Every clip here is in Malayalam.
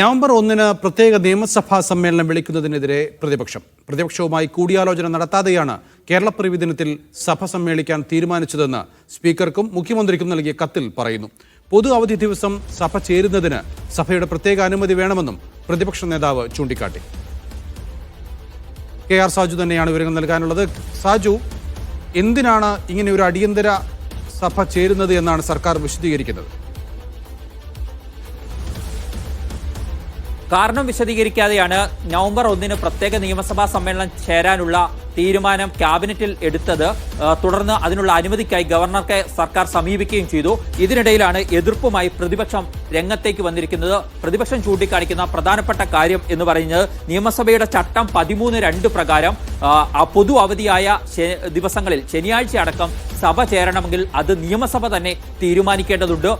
നവംബർ ഒന്നിന് പ്രത്യേക നിയമസഭാ സമ്മേളനം വിളിക്കുന്നതിനെതിരെ പ്രതിപക്ഷം. പ്രതിപക്ഷവുമായി കൂടിയാലോചന നടത്താതെയാണ് കേരളപ്പിറവി ദിനത്തിൽ സഭ സമ്മേളിക്കാൻ തീരുമാനിച്ചതെന്ന് സ്പീക്കർക്കും മുഖ്യമന്ത്രിക്കും നൽകിയ കത്തിൽ പറയുന്നു. പൊതു അവധി ദിവസം സഭ ചേരുന്നതിന് സഭയുടെ പ്രത്യേക അനുമതി വേണമെന്നും പ്രതിപക്ഷ നേതാവ് ചൂണ്ടിക്കാട്ടി. കെ ആർ സാജു തന്നെയാണ് വിവരങ്ങൾ നൽകാനുള്ളത്. സാജു എന്തിനാണ് ഇങ്ങനെ ഒരു അടിയന്തര സഭ ചേരുന്നത് എന്നാണ് സർക്കാർ വിശദീകരിക്കുന്നത്? കാരണം വിശദീകരിക്കാതെയാണ് നവംബർ ഒന്നിന് പ്രത്യേക നിയമസഭാ സമ്മേളനം ചേരാനുള്ള തീരുമാനം ക്യാബിനറ്റിൽ എടുത്തത്. തുടർന്ന് അതിനുള്ള അനുമതിക്കായി ഗവർണർക്ക് സർക്കാർ സമീപിക്കുകയും ചെയ്തു. ഇതിനിടയിലാണ് എതിർപ്പുമായി പ്രതിപക്ഷം രംഗത്തേക്ക് വന്നിരിക്കുന്നത്. പ്രതിപക്ഷം ചൂണ്ടിക്കാണിക്കുന്ന പ്രധാനപ്പെട്ട കാര്യം എന്ന് പറയുന്നത് നിയമസഭയുടെ ചട്ടം പതിമൂന്ന് രണ്ട് പ്രകാരം പൊതു അവധിയായ ദിവസങ്ങളിൽ ശനിയാഴ്ച അടക്കം സഭ ചേരണമെങ്കിൽ അത് നിയമസഭ തന്നെ തീരുമാനിക്കേണ്ടതുണ്ട്.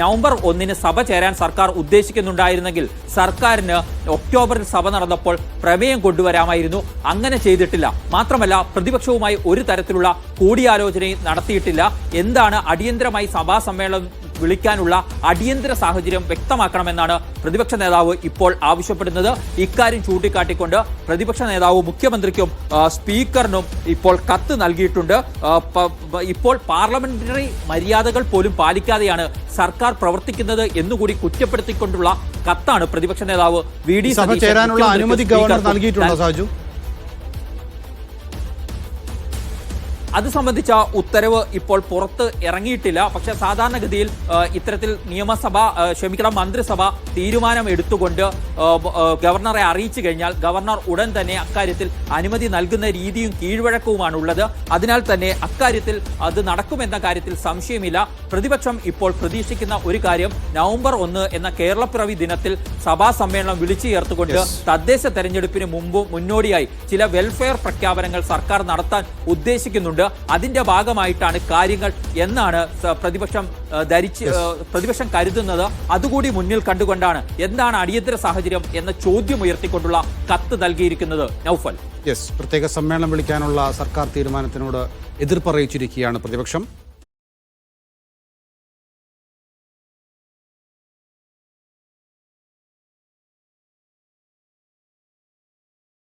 നവംബർ ഒന്നിന് സഭ ചേരാൻ സർക്കാർ ഉദ്ദേശിക്കുന്നുണ്ടായിരുന്നെങ്കിൽ സർക്കാരിന് ഒക്ടോബറിൽ സഭ നടന്നപ്പോൾ പ്രമേയം കൊണ്ടുവരാമായിരുന്നു. അങ്ങനെ ചെയ്തിട്ടില്ല മാത്രമല്ല പ്രതിപക്ഷവുമായി ഒരു തരത്തിലുള്ള കൂടിയാലോചനയും നടത്തിയിട്ടില്ല. എന്താണ് അടിയന്തരമായി സഭാ സമ്മേളനം വിളിക്കാനുള്ള അടിയന്തര സാഹചര്യം വ്യക്തമാക്കണമെന്നാണ് പ്രതിപക്ഷ നേതാവ് ഇപ്പോൾ ആവശ്യപ്പെടുന്നത്. ഇക്കാര്യം ചൂണ്ടിക്കാട്ടിക്കൊണ്ട് പ്രതിപക്ഷ നേതാവ് മുഖ്യമന്ത്രിക്കും സ്പീക്കറിനും ഇപ്പോൾ കത്ത് നൽകിയിട്ടുണ്ട്. ഇപ്പോൾ പാർലമെന്ററി മര്യാദകൾ പോലും പാലിക്കാതെയാണ് സർക്കാർ പ്രവർത്തിക്കുന്നത് എന്നുകൂടി കുറ്റപ്പെടുത്തിക്കൊണ്ടുള്ള കത്താണ് പ്രതിപക്ഷ നേതാവ് വി ഡി സഭ ചേരാനുള്ള അനുമതി ഗവർണർ നൽകിയിട്ടുണ്ടോ സാജു? അത് സംബന്ധിച്ച ഉത്തരവ് ഇപ്പോൾ പുറത്ത് ഇറങ്ങിയിട്ടില്ല. പക്ഷെ സാധാരണഗതിയിൽ ഇത്തരത്തിൽ നിയമസഭ ക്ഷമിക്കണം മന്ത്രിസഭ തീരുമാനം എടുത്തുകൊണ്ട് ഗവർണറെ അറിയിച്ചു കഴിഞ്ഞാൽ ഗവർണർ ഉടൻ തന്നെ അക്കാര്യത്തിൽ അനുമതി നൽകുന്ന രീതിയും കീഴ്വഴക്കവുമാണ് ഉള്ളത് അതിനാൽ തന്നെ അക്കാര്യത്തിൽ അത് നടക്കുമെന്ന കാര്യത്തിൽ സംശയമില്ല. പ്രതിപക്ഷം ഇപ്പോൾ പ്രതീക്ഷിക്കുന്ന ഒരു കാര്യം നവംബർ ഒന്ന് എന്ന കേരളപ്പിറവി ദിനത്തിൽ സഭാ സമ്മേളനം വിളിച്ചു ചേർത്തുകൊണ്ട് തദ്ദേശ തെരഞ്ഞെടുപ്പിന് മുമ്പ് മുന്നോടിയായി ചില വെൽഫെയർ പ്രഖ്യാപനങ്ങൾ സർക്കാർ നടത്താൻ ഉദ്ദേശിക്കുന്നുണ്ട്. അതിന്റെ ഭാഗമായിട്ടാണ് കാര്യങ്ങൾ എന്നാണ് പ്രതിപക്ഷം ധരിച്ച് പ്രതിപക്ഷം കരുതുന്നത്. അതുകൂടി മുന്നിൽ കണ്ടുകൊണ്ടാണ് എന്താണ് അടിയന്തര സാഹചര്യം എന്ന ചോദ്യം ഉയർത്തിക്കൊണ്ടുള്ള കത്ത് നൽകിയിരിക്കുന്നത്. നൌഫൽ. യെസ് പ്രത്യേക സമ്മേളനം വിളിക്കാനുള്ള സർക്കാർ തീരുമാനത്തിനോട് എതിർപ്പറിയിച്ചിരിക്കുകയാണ് പ്രതിപക്ഷം.